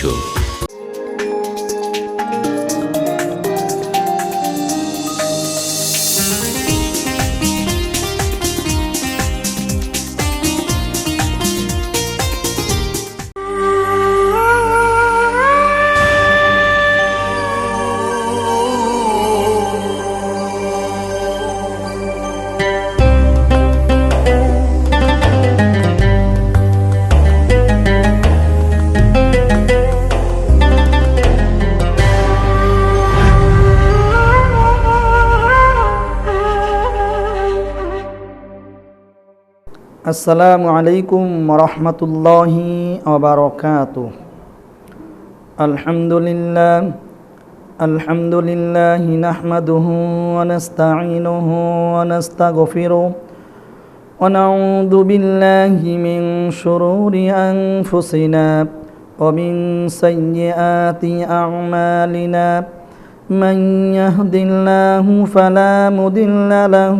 trường. আসসালামু আলাইকুম রহমতুল্লাহি ওবরকাত আলহামদুলিল্লাহ আলহামদুলিল্লাহ নাহমাদুহু ونستعينه ونستغفره ونعوذ بالله من شرور أنفسنا ومن سيئات أعمالنا من يهد الله فلا مضل له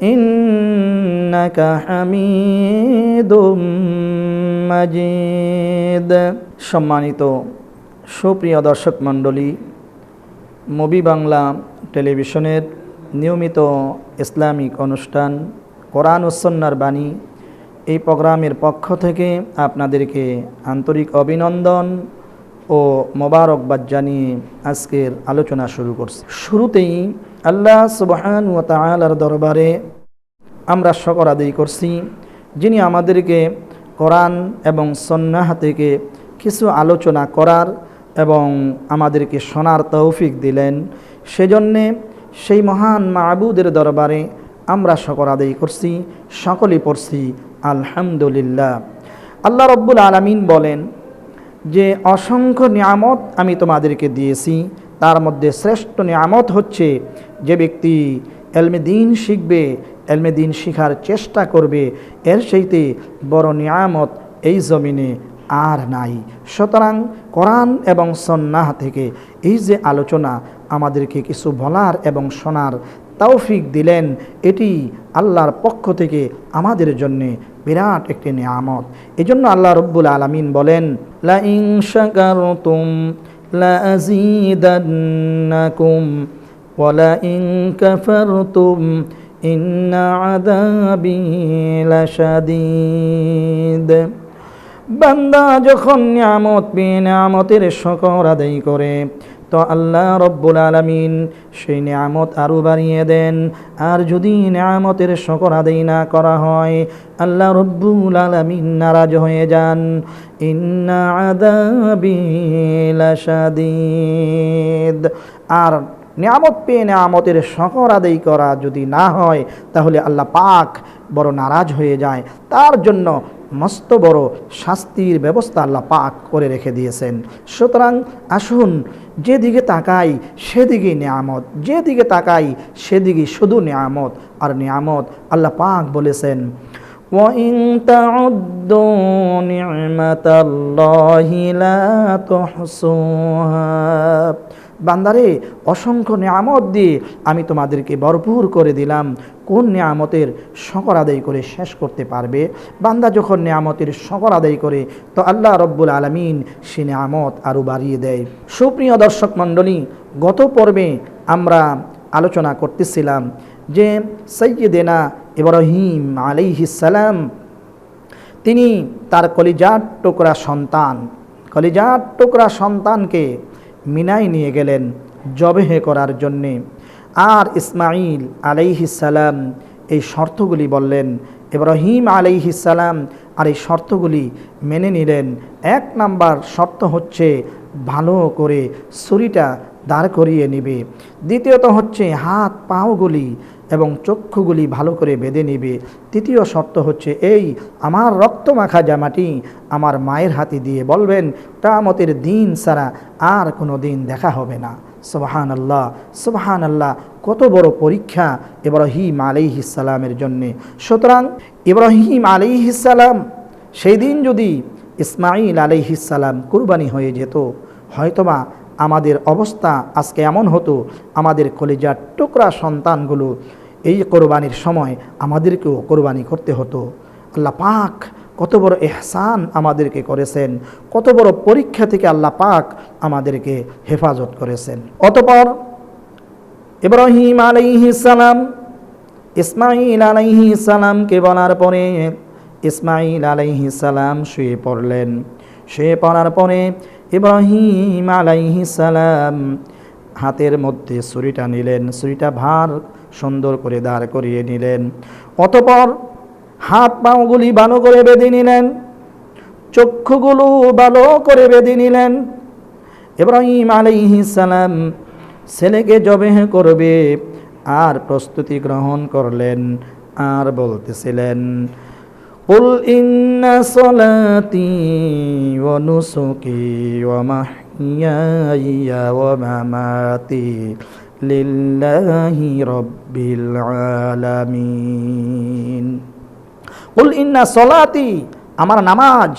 ইন্নাকা সম্মানিত সুপ্রিয় দর্শক মণ্ডলী মুবি বাংলা টেলিভিশনের নিয়মিত ইসলামিক অনুষ্ঠান কোরআন উসন্নার বাণী এই প্রোগ্রামের পক্ষ থেকে আপনাদেরকে আন্তরিক অভিনন্দন ও মোবারকবাদ জানিয়ে আজকের আলোচনা শুরু করছে। শুরুতেই আল্লাহ সুবহান ও তালার দরবারে আমরা শকর আদায় করছি, যিনি আমাদেরকে কোরআন এবং সন্ন্যাহ থেকে কিছু আলোচনা করার এবং আমাদেরকে শোনার তৌফিক দিলেন। সেজন্যে সেই মহান মাহবুদের দরবারে আমরা শকর আদায় করছি সকলেই পড়ছি, আলহামদুলিল্লাহ। আল্লাহ রব্বুল আলমিন বলেন যে, অসংখ্য নিয়ামত আমি তোমাদেরকে দিয়েছি তার মধ্যে শ্রেষ্ঠ নিয়ামত হচ্ছে যে ব্যক্তি এলমে দিন শিখবে, এলমে দিন শিখার চেষ্টা করবে, এর সেইতে বড় নিয়ামত এই জমিনে আর নাই। সুতরাং কোরআন এবং সন্ন্যাহ থেকে এই যে আলোচনা আমাদেরকে কিছু বলার এবং শোনার তৌফিক দিলেন, এটি আল্লাহর পক্ষ থেকে আমাদের জন্যে বিরাট একটি নিয়ামত। এই জন্য আল্লাহ রব্বুল আলমিন বলেন লা ইং লা ولئن كفرتم إن عذابي لشديد বান্দা যখন নিয়ামত পেয়ে নিয়ামতের শকর আদায় করে তো আল্লাহ রব্বুল আলমিন সেই নিয়ামত আরও বাড়িয়ে দেন। আর যদি নিয়ামতের শকর আদায় না করা হয়, আল্লাহ রব্বুল আলমিন নারাজ হয়ে যান। ইন্না আর নিয়ামত পেয়ে নিয়ামতের শকর আদায় করা যদি না হয়, তাহলে আল্লাহ পাক বড় নারাজ হয়ে যায়। তার জন্য মস্ত বড় শাস্তির ব্যবস্থা আল্লাহ পাক করে রেখে দিয়েছেন সুতরাং আসুন যেদিকে তাকাই সেদিকে নিয়ামত যেদিকে তাকাই সেদিকে শুধু নিয়ামত আর নিয়ামত আল্লাহ পাক বলেছেন وإن تعدوا نعمة الله لا تحصوها বান্দারে, অসংখ্য নিয়ামত দিয়ে আমি তোমাদেরকে ভরপুর করে দিলাম। কোন নিয়ামতের শকর আদায় করে শেষ করতে পারবে? বান্দা যখন নিয়ামতের শকর আদায় করে, তো আল্লাহ রব্বুল আলমিন সে নিয়ামত আরও বাড়িয়ে দেয়। সুপ্রিয় দর্শক মণ্ডলী, গত পর্বে আমরা আলোচনা করতেছিলাম যে সৈয়দেনা ইব্রাহিম আলাইহিসালাম তিনি তার কলিজার টুকরা সন্তান, কলিজার টুকরা সন্তানকে মিনায় নিয়ে গেলেন জবেহে করার জন্যে। আর ইসমাইল আলাইহিসালাম এই শর্তগুলি বললেন। ইব্রাহিম আলাইহিসালাম আর এই শর্তগুলি মেনে নিলেন। এক নাম্বার শর্ত হচ্ছে ভালো করে ছুরিটা দাঁড় করিয়ে নিবে। দ্বিতীয়ত হচ্ছে হাত পাওগুলি এবং চক্ষুগুলি ভালো করে বেঁধে নিবে। তৃতীয় শর্ত হচ্ছে এই, আমার রক্ত মাখা জামাটি আমার মায়ের হাতে দিয়ে বলবেন কামতের দিন ছাড়া আর কোনো দিন দেখা হবে না। সুবাহান আল্লাহ সুবাহান আল্লাহ কত বড় পরীক্ষা ইব্রাহিম আলিহিসালামের জন্যে। সুতরাং ইব্রাহিম আলিহিসালাম সেই দিন যদি ইসমাইল আলিহিসালাম কুরবানি হয়ে যেত, হয়তোবা আমাদের অবস্থা আজকে এমন হতো, আমাদের কলেজার টুকরা সন্তানগুলো এই কোরবানির সময় আমাদেরকেও কোরবানি করতে হতো। আল্লাহ পাক কত বড় এহসান আমাদেরকে করেছেন। কত বড় পরীক্ষা থেকে আল্লাহ পাক আমাদেরকে হেফাজত করেছেন। অতপর ইব্রাহিম আলাইহি সালাম ইসমাইল আলাইহি সালামকে বলার পরে ইসমাইল আলাইহি সালাম শুয়ে পড়লেন। শুয়ে পড়ার পরে ইব্রাহিম আলাইহি সালাম হাতের মধ্যে ছুরিটা নিলেন। ছুরিটা ভার সুন্দর করে দাঁড় করিয়ে নিলেন অতপর হাত পাওগুলি ভালো করে বেঁধে নিলেন চক্ষুগুলো ভালো করে বেঁধে নিলেন ইব্রাহিম আলাইহি সালাম ছেলেকে জবেহ করবে আর প্রস্তুতি গ্রহণ করলেন আর বলতেছিলেন قل إن صلاتي ونسكي ومحياي ومماتي لله رب العالمين قل إن صلاتي আমার নামাজ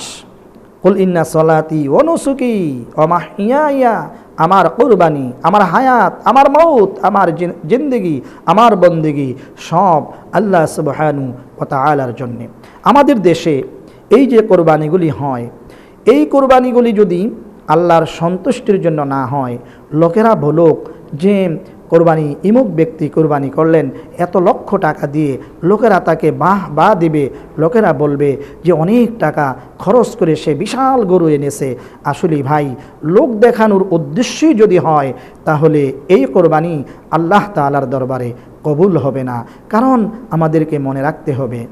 কুল ইন্না সলাতি অনুসুকি অমাহিয়া আমার কোরবানি আমার হায়াত আমার মৌত আমার জিন্দগি আমার বন্দেগি সব আল্লাহ সুবহানু ও তালার জন্যে আমাদের দেশে এই যে কোরবানিগুলি হয় এই কোরবানিগুলি যদি আল্লাহর সন্তুষ্টির জন্য না হয় লোকেরা বলুক যে, কোরবানি, ইমুক ব্যক্তি কোরবানি করলেন, এত লক্ষ টাকা দিয়ে লোকেরা তাকে বাহ বা দিবে। লোকেরা বলবে যে, অনেক টাকা খরচ করে সে বিশাল গরু এনেছে। আসলে ভাই, লোক দেখানোর উদ্দেশ্যই যদি হয়, তাহলে এই কোরবানি আল্লাহ তালার দরবারে কবুল হবে না। কারণ আমাদেরকে মনে রাখতে হবে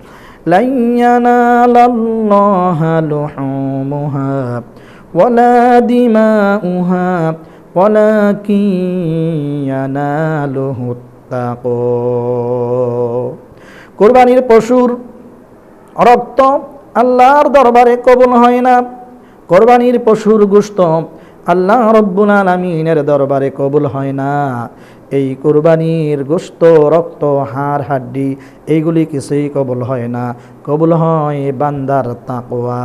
উহা ولكن يناله التقوى কোরবানির পশুর রক্ত আল্লাহর দরবারে কবুল হয় না কোরবানির পশুর গুস্ত আল্লাহ রব্বুল আলমিনের দরবারে কবুল হয় না এই কোরবানির গোস্ত, রক্ত, হাড়, হাড্ডি, এইগুলি কিছুই কবল হয় না। কবুল হয় বান্দার তাকোয়া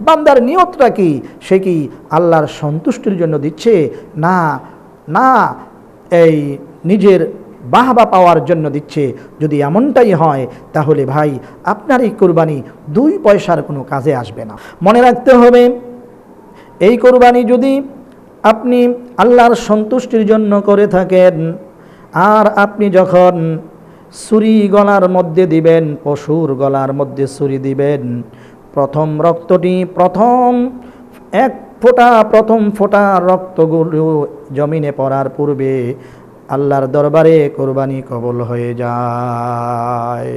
বান্দার নিয়তটা কি? সে কি আল্লাহর সন্তুষ্টির জন্য দিচ্ছে? না না, এই নিজের বাহবা পাওয়ার জন্য দিচ্ছে। যদি এমনটাই হয়, তাহলে ভাই, আপনার এই কোরবানি দুই পয়সার কোনো কাজে আসবে না। মনে রাখতে হবে, এই কোরবানি যদি আপনি আল্লাহর সন্তুষ্টির জন্য করে থাকেন, আর আপনি যখন ছুরি গলার মধ্যে দিবেন, পশুর গলার মধ্যে ছুরি দিবেন, প্রথম রক্তটি প্রথম, এক ফোঁটা প্রথম ফোঁটা রক্তগুলো জমিনে পড়ার পূর্বে আল্লাহর দরবারে কোরবানি কবল হয়ে যায়।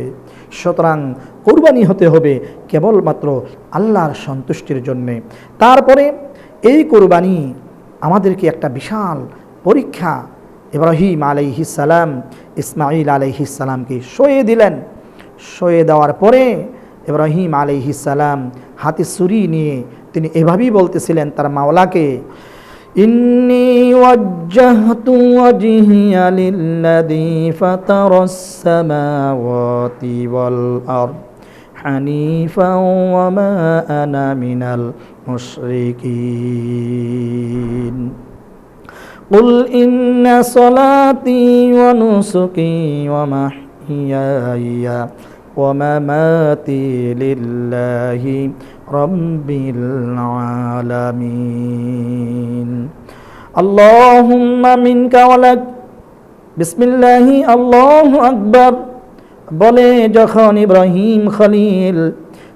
সুতরাং কোরবানি হতে হবে কেবলমাত্র আল্লাহর সন্তুষ্টির জন্যে। তারপরে এই কোরবানি আমাদেরকে একটা বিশাল পরীক্ষা ইব্রাহিম আলাইহিসালাম ইসমাইল আলাইহিসালামকে সয়ে দিলেন সয়ে দেওয়ার পরে ইব্রাহিম আলাইহিসালাম হাতে ছুরি নিয়ে তিনি এভাবেই বলতেছিলেন তার মাওলাকে ইন্নি ওয়াজ্জাহতু ওয়াজহিয়া লিল্লাযী ফাতারাস সামাওয়াতি ওয়াল আরদ حنيفا وما أنا من المشركين قل إن صلاتي ونسكي ومحياي ومماتي لله رب العالمين اللهم منك ولك বিসমিল্লাহি আল্লাহ আকবর বলে যখন ইব্রাহিম খলিল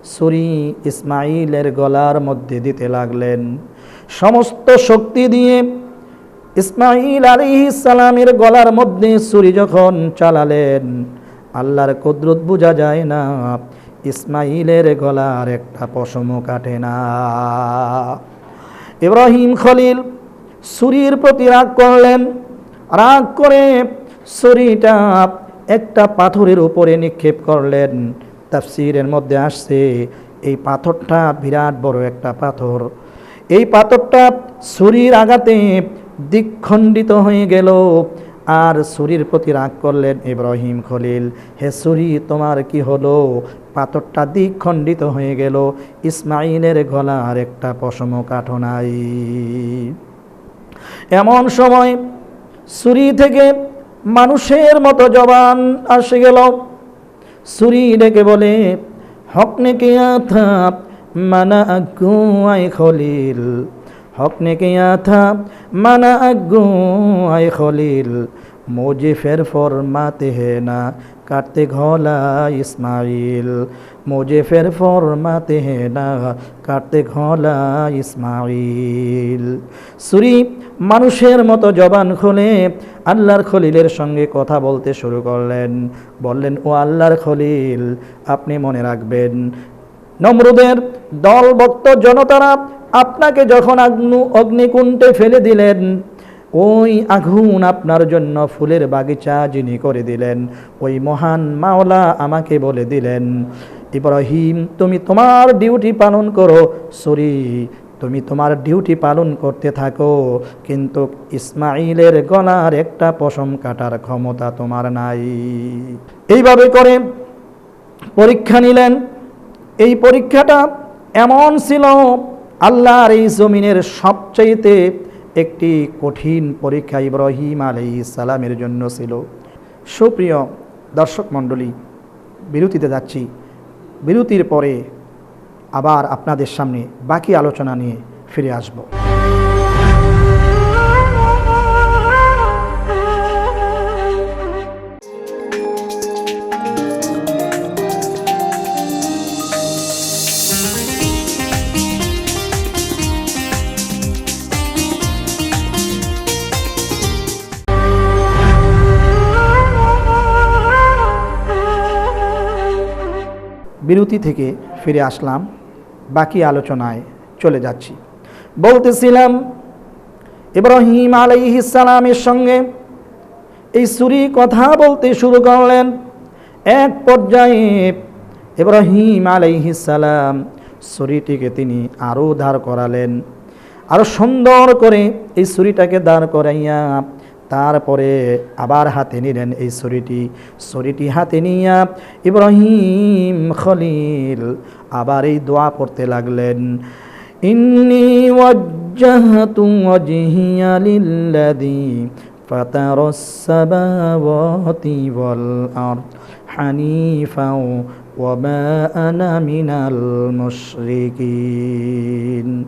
সুরি ইসমাইলের গলার মধ্যে দিতে লাগলেন। সমস্ত শক্তি দিয়ে ইসমাইল আলী সালামের গলার মধ্যে ছুরি যখন চালালেন, আল্লাহর কুদরত বোঝা যায় না, ইসমাইলের গলার একটা পশমও কাটে না। ইব্রাহিম খলিল ছুরির প্রতি রাগ করলেন। রাগ করে ছুরিটা একটা পাথরের উপরে নিক্ষেপ করলেন। তাফসিরের মধ্যে আসছে, এই পাথরটা বিরাট বড় একটা পাথর। এই পাথরটা ছুরির আঘাতে দ্বিখণ্ডিত হয়ে গেল, আর ছুরির প্রতি রাগ করলেন ইব্রাহিম খলিল। হে ছুরি, তোমার কি হলো? পাথরটা দ্বিখণ্ডিত হয়ে গেল ইসমাইলের গলার একটা পশম কাঠো নাই। এমন সময় ছুরি থেকে মানুষের মতো জবান আসে গেল ছুরি ডেকে বলে, হক নেকে আথাপ মানা আগুয়াই খলিল। হক নেকে আথাপ মানা আগুয়াই খলিল। মোজে ফের ফরমাতে হে না, কাটতে ঘলা ইসমাইল ফের ফরমাতে হে না কাটতে ঘলা ইসমাইল সুরি মানুষের মতো জবান খুলে আল্লাহর খলিলের সঙ্গে কথা বলতে শুরু করলেন বললেন, ও আল্লাহর খলিল, আপনি মনে রাখবেন, নমরুদের দলবক্ত জনতারা আপনাকে যখন আগ্নু, অগ্নিকুণ্ডে ফেলে দিলেন, ওই আগুন আপনার জন্য ফুলের বাগিচা যিনি করে দিলেন, ওই মহান মাওলা আমাকে বলে দিলেন ইব্রাহিম তুমি তোমার ডিউটি পালন করো। সরি, তুমি তোমার ডিউটি পালন করতে থাকো, কিন্তু ইসমাইলের গলার একটা পশম কাটার ক্ষমতা তোমার নাই। এইভাবে করে পরীক্ষা নিলেন। এই পরীক্ষাটা এমন ছিল, আল্লাহর এই জমিনের সবচাইতে একটি কঠিন পরীক্ষা ইব্রাহিম আলাই সালামের জন্য ছিল। সুপ্রিয় দর্শক মণ্ডলী, বিরতিতে যাচ্ছি। বিরতির পরে আবার আপনাদের সামনে বাকি আলোচনা নিয়ে ফিরে আসব। বিরতি থেকে ফিরে আসলাম, বাকি আলোচনায় চলে যাচ্ছি। বলতেছিলাম, ইব্রাহিম আলাইহিসালামের সঙ্গে এই সুরি কথা বলতে শুরু করলেন। এক পর্যায়ে ইব্রাহিম আলাইহিসালাম সুরিটিকে তিনি আরও দাঁড় করালেন। আরও সুন্দর করে এই সুরিটাকে দাঁড় করাইয়া তারপরে আবার হাতে নিলেন এই ছুরিটি ছুরিটি হাতে নিয়া ইব্রাহিম খলিল আবার এই দোয়া পড়তে লাগলেন ইন্নি ওয়াজ্জাহতু ওয়াজহিয়া লিল্লাযী فطر السماوات والأرض حنيفا وما أنا من المشركين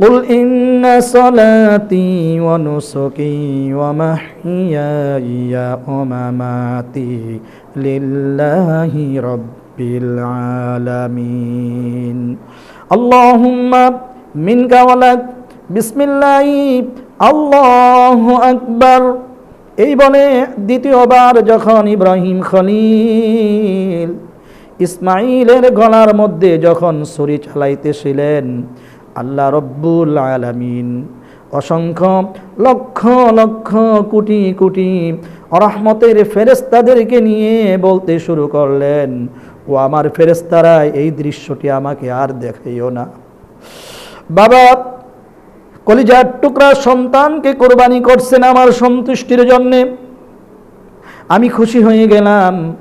قل إن صلاتي ونسكي ومحياي ومماتي لله رب العالمين اللهم منك ولك بسم الله الله أكبر এই বলে দ্বিতীয়বার যখন ইব্রাহিম খলিল ইসমাইলের গলার মধ্যে যখন ছুরি চালাইতেছিলেন আল্লাহ রব্বুল আলামিন। অসংখ্য লক্ষ লক্ষ কোটি কোটি রহমতের ফেরেস্তাদেরকে নিয়ে বলতে শুরু করলেন। ও আমার ফেরেস্তারা এই দৃশ্যটি আমাকে আর দেখাইও না। বাবা, কলিজার টুকরা সন্তানকে কোরবানি করছেন আমার সন্তুষ্টির জন্যে। আমি খুশি হয়ে গেলাম।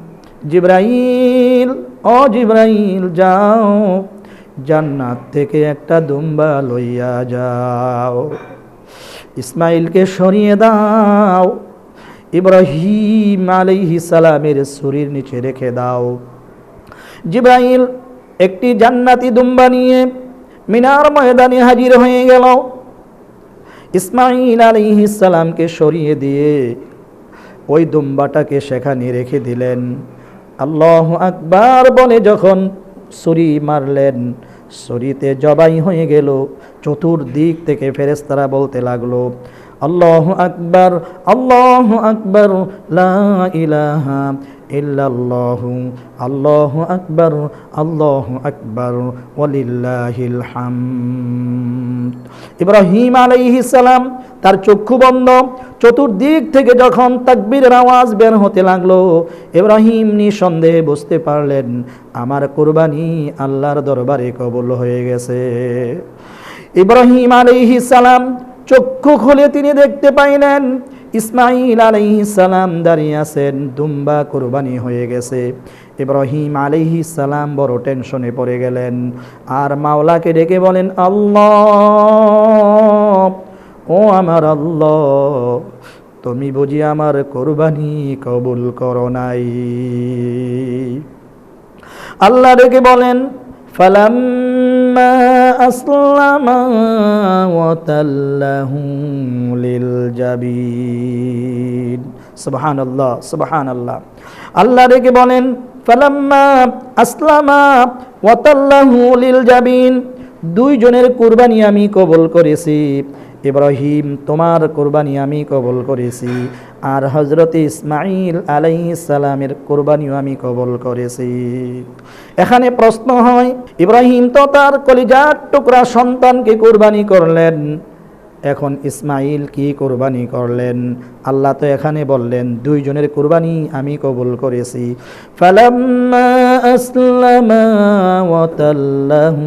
জিব্রাইল ও জিব্রাইল, যাও। জান্নাত থেকে একটা দুম্বা লইয়া যাও। ইসমাইলকে সরিয়ে দাও। ইব্রাহিম আলাইহি সালামের শরীর নিচে রেখে দাও। জিব্রাইল একটি জান্নাতি দুম্বা নিয়ে মিনার ময়দানে হাজির হয়ে গেল। ইসমাইল আলাইহি সালামকে সরিয়ে দিয়ে ওই দুম্বাটাকে সেখানে রেখে দিলেন। আল্লাহ আকবার বলে যখন ছুরি মারলেন। ছুরিতে জবাই হয়ে গেল। চতুর্দিক থেকে ফেরেস্তারা বলতে লাগল, আল্লাহ আকবর আল্লাহ আকবর, লা ইলাহা আল্লাহু আল্লাহু আকবার হামদ। ইব্রাহিম আলাইহিস সালাম তার চক্ষু বন্ধ। চতুর্দিক থেকে যখন তাকবীরের আওয়াজ বের হতে লাগল, ইব্রাহিম নিঃসন্দেহে বুঝতে পারলেন, আমার কোরবানি আল্লাহর দরবারে কবুল হয়ে গেছে। ইব্রাহিম আলাইহিস সালাম চক্ষু খুলে তিনি দেখতে পাইলেন ইসমাইল আলাইহিস সালাম দাঁড়িয়ে আছেন, দুম্বা কোরবানি হয়ে গেছে। ইব্রাহিম আলাইহিস সালাম বড় টেনশনে পড়ে গেলেন। আর মাওলাকে ডেকে বলেন, আল্লাহ, ও আমার আল্লাহ, তুমি বুঝি আমার কোরবানি কবুল করো নাই? আল্লাহ ডেকে বলেন فلما أسلم وتله للجبين سبحان الله سبحان الله আল্লাহ রেখে বলেন ফালাম্মা আসলামা ওয়াতাল্লাহু লিল জাবিন দুইজনের কুরবানি আমি কবল করেছি। ইব্রাহিম, তোমার কোরবানি আমি কবল করেছি। আর হজরত ইসমাইল আলাইহিস সালামের কোরবানিও আমি কবল করেছি। এখানে প্রশ্ন হয়, ইব্রাহিম তো তার কলিজার টুকরা সন্তানকে কোরবানি করলেন। এখন ইসমাইল কি কোরবানি করলেন? আল্লাহ তো এখানে বললেন, দুইজনের কোরবানি আমি কবুল করেছি। ফালাম্মা আসলামা ওয়াতাল্লাহু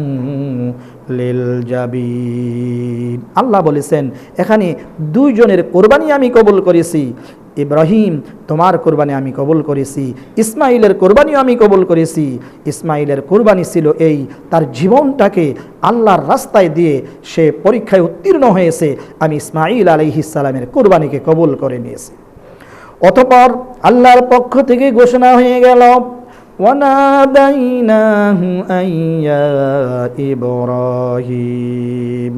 লিল জাবিন। আল্লাহ বলেছেন, এখানে দুইজনের কোরবানি আমি কবুল করেছি। ইব্রাহিম, তোমার কোরবানি আমি কবুল করেছি। ইসমাইলের কোরবানিও আমি কবুল করেছি। ইসমাইলের কোরবানি ছিল এই, তার জীবনটাকে আল্লাহর রাস্তায় দিয়ে সে পরীক্ষায় উত্তীর্ণ হয়েছে। আমি ইসমাইল আলহিসালামের কোরবানিকে কবুল করে নিয়েছি। অতপর আল্লাহর পক্ষ থেকে ঘোষণা হয়ে গেল وناديناه أن يا إبراهيم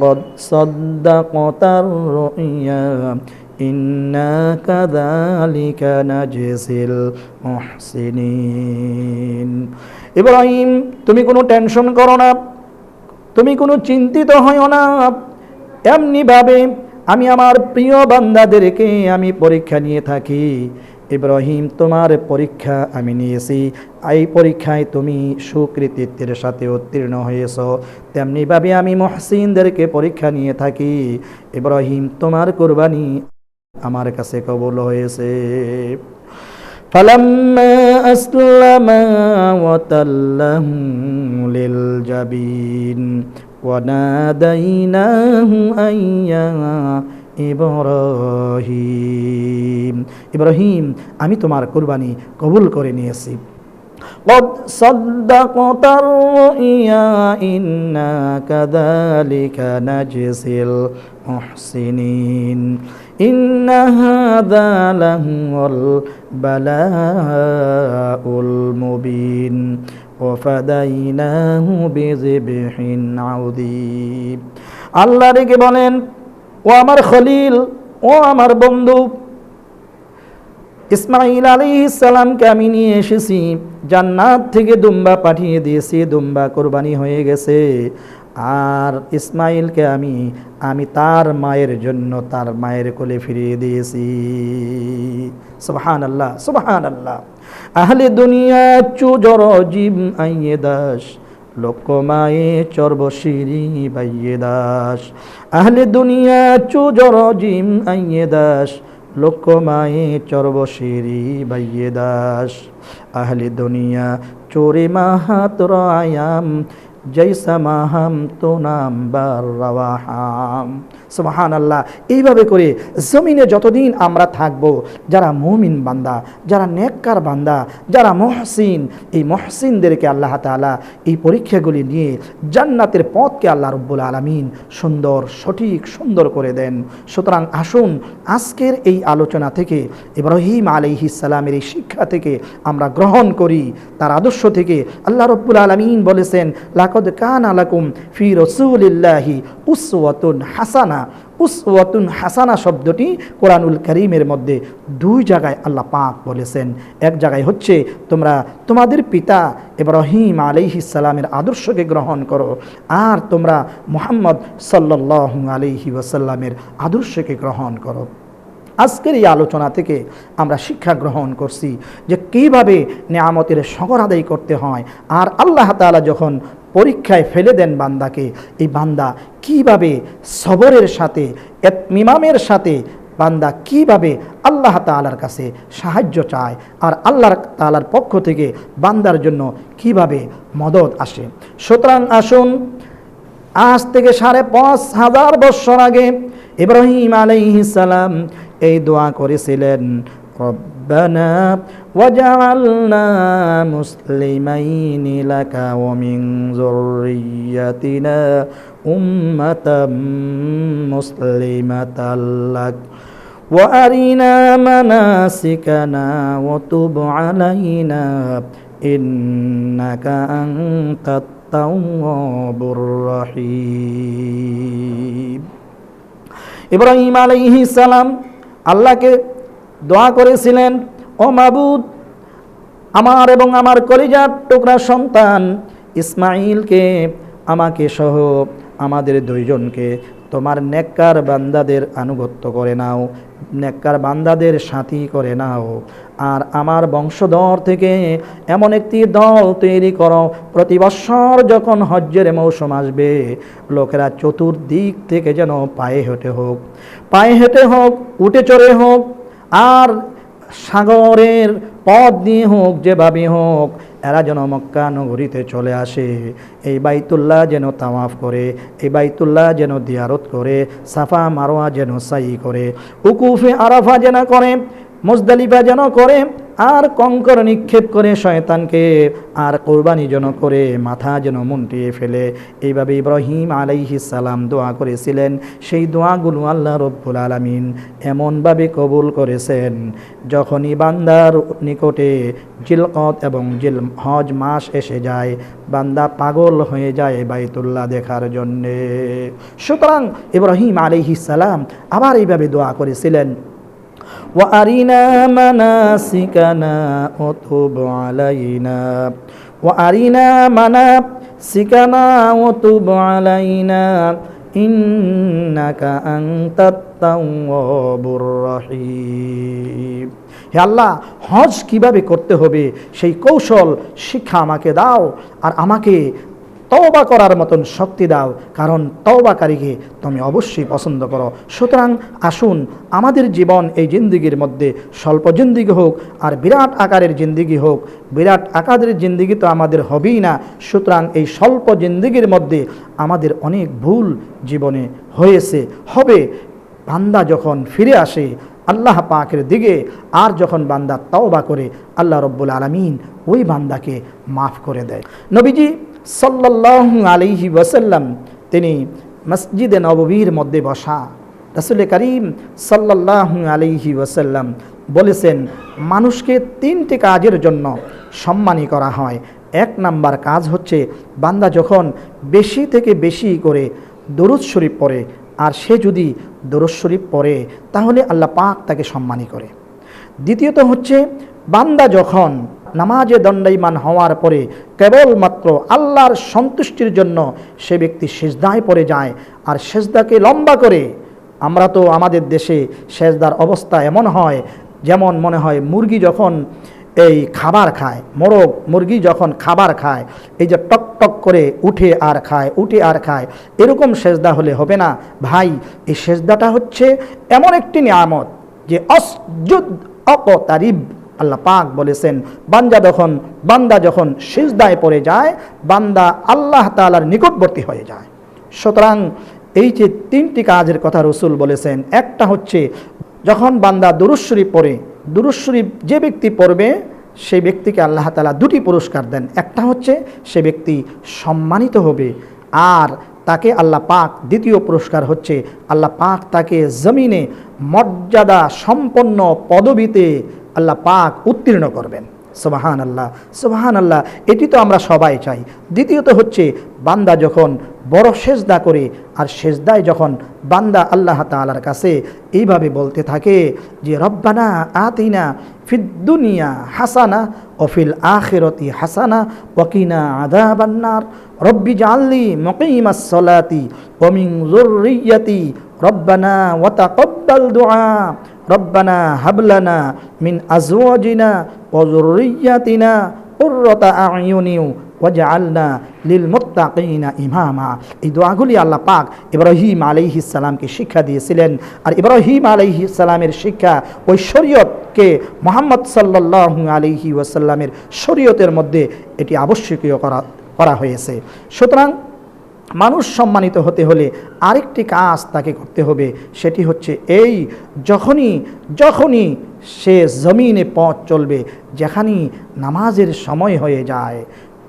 قد صدقت الرؤيا إنا كذلك نجزي المحسنين ইব্রাহিম তুমি কোনো টেনশন করো না তুমি কোনো চিন্তিত হইও না এমনিভাবে আমি আমার প্রিয় বান্দাদেরকে আমি পরীক্ষা নিয়ে থাকি ইব্রাহিম তোমার পরীক্ষা আমি নিয়েছি এই পরীক্ষায় তুমি সুকৃতিত্বের সাথে উত্তীর্ণ হয়েছ তেমনিভাবে আমি মহসিনদেরকে পরীক্ষা নিয়ে থাকি ইব্রাহিম তোমার কোরবানি আমার কাছে কবল হয়েছে فلما أسلما وتله للجبين وناديناه أن يا ইব্রাহিম ইব্রাহিম আমি তোমার কুরবানি কবুল করে নিয়েছি قد صدقت الرؤيا إنا كذلك نجزي المحسنين إن هذا لهو البلاء المبين وفديناه بذبح عظيم আল্লাহ রেগে বলেন ও আমার খলিল, ও আমার বন্ধু। ইসমাইল আলী ইসালামকে আমি নিয়ে এসেছি, জান্নাত থেকে দুম্বা পাঠিয়ে দিয়েছি, দুম্বা কোরবানি হয়ে গেছে। আর ইসমাইলকে আমি আমি তার মায়ের জন্য তার মায়ের কোলে ফিরিয়ে দিয়েছি। সুবহান আল্লাহ সুবহান আল্লাহ আহলে দুনিয়া চুজর জিম আইয়ে দাস লোকমায়ে চর্বশিরি বাইয়ে দাস। আহলে দুনিয়া চুজর জিম আইয়ে দাস, লোকমায়ে চর্বশিরি বাইয়ে দাস। আহলে দুনিয়া চোরে মাহাত আয়াম আল্লাহ এইভাবে করে জমিনে যতদিন আমরা থাকব, যারা মুমিন বান্দা, যারা নেককার বান্দা, যারা মহসিন, এই মহসিনদেরকে আল্লাহ তাআলা এই পরীক্ষাগুলি নিয়ে জান্নাতের পথকে আল্লাহ রব্বুল আলমিন সুন্দর, সঠিক, সুন্দর করে দেন। সুতরাং আসুন আজকের এই আলোচনা থেকে, ইব্রাহিম আলাইহিস সালামের এই শিক্ষা থেকে আমরা গ্রহণ করি। তার আদর্শ থেকে আল্লাহ রব্বুল আলমিন বলেছেন লাকদ কান আলাকুম ফি রসুলিল্লাহি উসওয়াতুন হাসানা। উসওয়াতুন হাসানা শব্দটি কোরআনুল করিমের মধ্যে দুই জায়গায় আল্লাহ পাক বলেছেন। এক জায়গায় হচ্ছে তোমরা তোমাদের পিতা ইব্রাহিম সালামের আদর্শকে গ্রহণ করো আর তোমরা মুহাম্মদ সাল্লাল্লাহু আলাইহি ওয়াসাল্লামের আদর্শকে গ্রহণ করো। আজকের এই আলোচনা থেকে আমরা শিক্ষা গ্রহণ করছি যে কীভাবে নেয়ামতের শকর আদায় করতে হয়। আর আল্লাহ তাআলা যখন পরীক্ষায় ফেলে দেন বান্দাকে। এই বান্দা কীভাবে সবরের সাথে মিমামের সাথে বান্দা কীভাবে আল্লাহ তালার কাছে সাহায্য চায় আর আল্লাহ তালার পক্ষ থেকে বান্দার জন্য কীভাবে মদত আসে। সুতরাং আসুন, আজ থেকে সাড়ে পাঁচ হাজার বৎসর আগে ইব্রাহিম আলাইহিস সালাম এই দোয়া করেছিলেন, রব্বানা ওয়াজআলনা মুসলিমাইনি লাকা ওয়া মিন যুররিয়াতিনা উম্মাতাম মুসলিমাতাল লাক وأرنا مناسكنا وتب علينا إنك أنت التواب الرحيم ইব্রাহিম আলাইহি সালাম আল্লাহকে দোয়া করেছিলেন ও মাবুদ, আমার এবং আমার কলিজার টুকরা সন্তান ইসমাইলকে আমাকে সহ আমাদের দুইজনকে তোমার নেককার বান্দাদের আনুগত্য করে নাও, নেককার বান্দাদের সাথী করে নাও। আর আমার বংশধর থেকে এমন একটি দল তৈরি করো, প্রতি বৎসর যখন হজ্জের মৌসুম আসবে, লোকেরা চতুর্দিক থেকে যেন পায়ে হেঁটে হোক, পায়ে হেঁটে হোক, উঠে চড়ে হোক, আর সাগরের পথ দিয়ে হোক, যেভাবে হোক, এরা যেন মক্কা নগরীতে চলে আসে। এই বাইতুল্লাহ যেন তাওয়াফ করে, এই বাইতুল্লাহ যেন দিয়ারত করে, সাফা মারোয়া যেন সাই করে, উকুফে আরাফা যেন করে মুজদালিফা যেন করে, আর কঙ্কর নিক্ষেপ করে শয়তানকে, আর কোরবানি যেন করে, মাথা যেন মুন্টিয়ে ফেলে। এইভাবে ইব্রাহিম সালাম দোয়া করেছিলেন। সেই দোয়াগুলো আল্লাহ রব্বুল আলমিন এমনভাবে কবুল করেছেন, যখনই বান্দার নিকটে জিলকত এবং জিল হজ মাস এসে যায়, বান্দা পাগল হয়ে যায় বাইতুল্লাহ দেখার জন্যে। সুতরাং ইব্রাহিম সালাম আবার এইভাবে দোয়া করেছিলেন। وأرنا مناسكنا وتب علينا وأرنا مناسكنا وتب علينا إنك أنت التواب الرحيم হে আল্লাহ হজ কিভাবে করতে হবে সেই কৌশল শিক্ষা আমাকে দাও আর আমাকে তওবা করার মতন শক্তি দাও, কারণ তওবাকারীকে তুমি অবশ্যই পছন্দ করো। সুতরাং আসুন, আমাদের জীবন এই জিন্দিগির মধ্যে স্বল্প জিন্দিগি হোক আর বিরাট আকারের জিন্দিগি হোক। বিরাট আকারের জিন্দিগি তো আমাদের হবেই না। সুতরাং এই স্বল্প জিন্দিগির মধ্যে আমাদের অনেক ভুল জীবনে হয়েছে। হবে, বান্দা যখন ফিরে আসে আল্লাহ পাকের দিকে, আর যখন বান্দা তওবা করে, আল্লাহ রব্বুল আলমিন ওই বান্দাকে মাফ করে দেয়। নবীজি সাল্লাহ আলিহি ওয়াসাল্লাম, তিনি মসজিদে নববীর মধ্যে বসা। রসুল করিম সাল্লাহ আলিহি ওয়াসাল্লাম বলেছেন, মানুষকে তিনটি কাজের জন্য সম্মানী করা হয়। এক নাম্বার কাজ হচ্ছে, বান্দা যখন বেশি থেকে বেশি করে দরুদ শরীফ পড়ে, আর সে যদি দরুদ শরীফ পড়ে, তাহলে আল্লাহ পাক তাকে সম্মানী করে। দ্বিতীয়ত হচ্ছে, বান্দা যখন নামাজে দণ্ডাইমান হওয়ার পরে কেবলমাত্র আল্লাহর সন্তুষ্টির জন্য সে ব্যক্তি সেজদায় পড়ে যায় আর সেজদাকে লম্বা করে। আমরা তো আমাদের দেশে সেজদার অবস্থা এমন হয়, যেমন মনে হয় মুরগি যখন এই খাবার খায়, মোরগ, মুরগি যখন খাবার খায়, এই যে টক টক করে উঠে আর খায়, উঠে আর খায়, এরকম সেজদা হলে হবে না। ভাই, এই সেজদাটা হচ্ছে এমন একটি নিয়ামত যে অসজুদ অকতারিব আল্লাহ পাক বলেছেন, বান্দা যখন বান্দা যখন সিজদায় পড়ে যায়, বান্দা আল্লাহ তাআলার নিকটবর্তী হয়ে যায়। সুতরাং এই যে তিনটি কাজের কথা রসুল বলেছেন, একটা হচ্ছে যখন বান্দা দুরুশ্বরী পড়ে দুরুশ্বরী যে ব্যক্তি পড়বে, সেই ব্যক্তিকে আল্লাহ তালা দুটি পুরস্কার দেন। একটা হচ্ছে সে ব্যক্তি সম্মানিত হবে, আর তাকে আল্লাহ পাক দ্বিতীয় পুরস্কার হচ্ছে। আল্লাহ পাক তাকে জমিনে মর্যাদা সম্পন্ন পদবিতে আল্লাহ পাক উত্তীর্ণ করবেন। সুবাহান আল্লাহ সুবাহান আল্লাহ এটি তো আমরা সবাই চাই। দ্বিতীয়ত হচ্ছে, বান্দা যখন বড় সেজদা করে, আর সেজদায় যখন বান্দা আল্লাহ তালার কাছে এইভাবে বলতে থাকে যে, রব্বানা আতিনা ফিদ্দুনিয়া হাসানা অফিল আখেরতি হাসানা ওকিনা আদা বান্নার রব্বি জাল্লি মকিমাস সলাতি ওমিং জুররিয়াতি রব্বানা ওয়াতাকাব্বাল দুআ। রব্বানা হাবলানা মিন আজওয়াজিনা ওয়া যুররিয়াতিনা কুররাতা আয়ুনিউ ওয়াজআলনা লিল মুত্তাকিনা ইমামা। এই দোয়াগুলি আল্লাহ পাক ইব্রাহিম আলাইহিস সালামকে শিক্ষা দিয়েছিলেন। আর ইব্রাহিম আলাইহিস সালামের শিক্ষা ওই শরীয়তকে মোহাম্মদ সাল্লাল্লাহু আলাইহি ওয়াসাল্লামের শরীয়তের মধ্যে এটি আবশ্যকীয় করা করা হয়েছে। সুতরাং মানুষ সম্মানিত হতে হলে আরেকটি কাজ তাকে করতে হবে, সেটি হচ্ছে এই যখনই যখনই সে জমিনে পথ চলবে, যেখানেই নামাজের সময় হয়ে যায়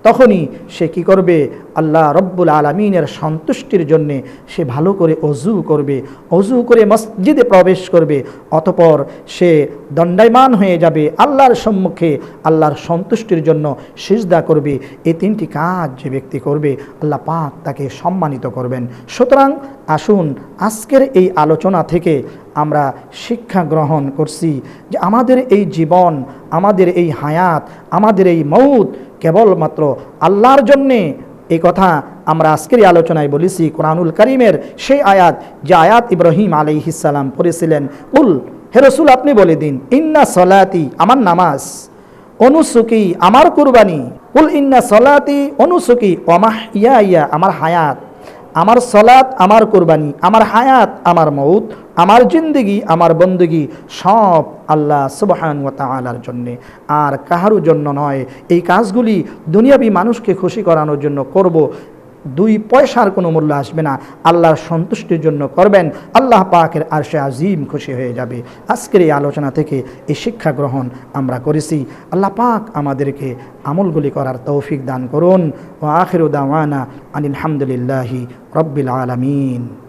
তখনই সে কি করবে? আল্লাহ রব্বুল আলমিনের সন্তুষ্টির জন্যে সে ভালো করে অজু করবে, অজু করে মসজিদে প্রবেশ করবে, অতপর সে দণ্ডায়মান হয়ে যাবে, আল্লাহর সম্মুখে আল্লাহর সন্তুষ্টির জন্য সিজদা করবে। এই তিনটি কাজ যে ব্যক্তি করবে, আল্লাহ পাক তাকে সম্মানিত করবেন। সুতরাং আসুন আজকের এই আলোচনা থেকে আমরা শিক্ষা গ্রহণ করছি যে আমাদের এই জীবন, আমাদের এই হায়াত, আমাদের এই মৌত কেবলমাত্র আল্লাহর জন্যে এই কথা আমরা আজকের আলোচনায় বলেছি কোরআনুল করিমের সেই আয়াত যে আয়াত ইব্রাহিম আলাইহিসাল্লাম পড়েছিলেন। উল হে রসুল, আপনি বলে দিন, ইন্না সলাতি আমার নামাজ, অনুসুকি আমার কুরবানি। উল ইন্না সলাতি অনুসুকি অমাহ ইয়া ইয়া আমার হায়াত। আমার সলাত আমার কোরবানি, আমার হায়াত, আমার মৌত আমার জিন্দগি, আমার বন্দগি, সব আল্লাহ সুবাহান তালার জন্যে। আর কাহারও জন্য নয়। এই কাজগুলি দুনিয়াবি মানুষকে খুশি করানোর জন্য করব। দুই পয়সার কোনো মূল্য আসবে না। আল্লাহর সন্তুষ্টির জন্য করবেন, আল্লাহ পাকের আরশে আজিম খুশি হয়ে যাবে। আজকের এই আলোচনা থেকে এই শিক্ষা গ্রহণ আমরা করেছি। আল্লাহ পাক আমাদেরকে আমলগুলি করার তৌফিক দান করুন। ও আখির দাওয়ানা রব্বিল আলমিন।